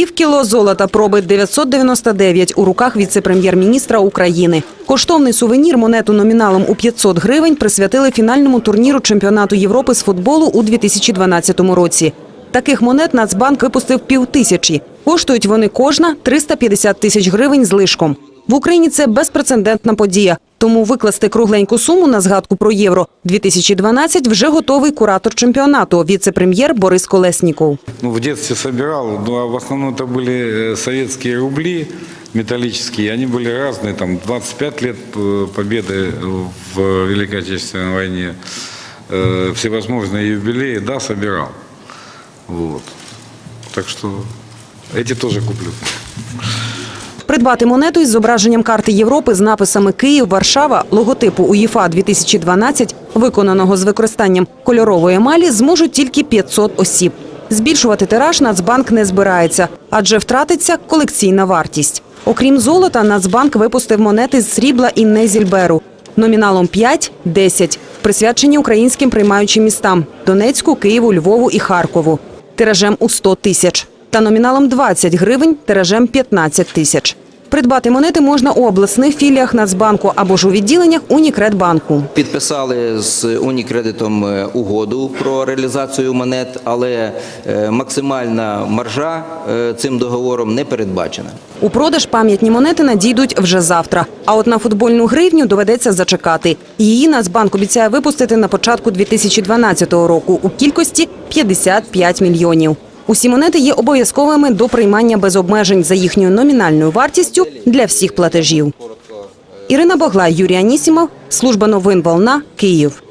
Пів кіло золота пробить 999 у руках віце-прем'єр-міністра України. Коштовний сувенір монету номіналом у 500 гривень присвятили фінальному турніру чемпіонату Європи з футболу у 2012 році. Таких монет Нацбанк випустив півтисячі. Коштують вони кожна 350 тисяч гривень з лишком. В Україні це безпрецедентна подія. Тому викласти кругленьку суму на згадку про євро 2012 вже готовий куратор чемпіонату, віце-прем'єр Борис Колесніков. Ну, в детстве собирал, ну, а в основном это были э, советские рубли металлические. Они были разные, там 25 лет э, победы в Великой Отечественной войне, э, всевозможные юбилеи, да, собирал. Вот. Так что эти тоже куплю. Придбати монету із зображенням карти Європи з написами Київ, Варшава, логотипу УЄФА 2012, виконаного з використанням кольорової емалі, зможуть тільки 500 осіб. Збільшувати тираж Нацбанк не збирається, адже втратиться колекційна вартість. Окрім золота, Нацбанк випустив монети з срібла і Незільберу номіналом 5 – 10, присвячені українським приймаючим містам – Донецьку, Києву, Львову і Харкову, тиражем у 100 тисяч та номіналом 20 гривень тиражем 15 тисяч. Придбати монети можна у обласних філіях Нацбанку або ж у відділеннях Унікредбанку. Підписали з Унікредитом е, угоду про реалізацію монет, але е, максимальна маржа е, цим договором не передбачена. У продаж пам'ятні монети надійдуть вже завтра. А от на футбольну гривню доведеться зачекати. Її Нацбанк обіцяє випустити на початку 2012 року у кількості 55 мільйонів. Усі монети є обов'язковими до приймання без обмежень за їхньою номінальною вартістю для всіх платежів. Ірина Богла, Юрій Анісімов, служба новин Волна, Київ.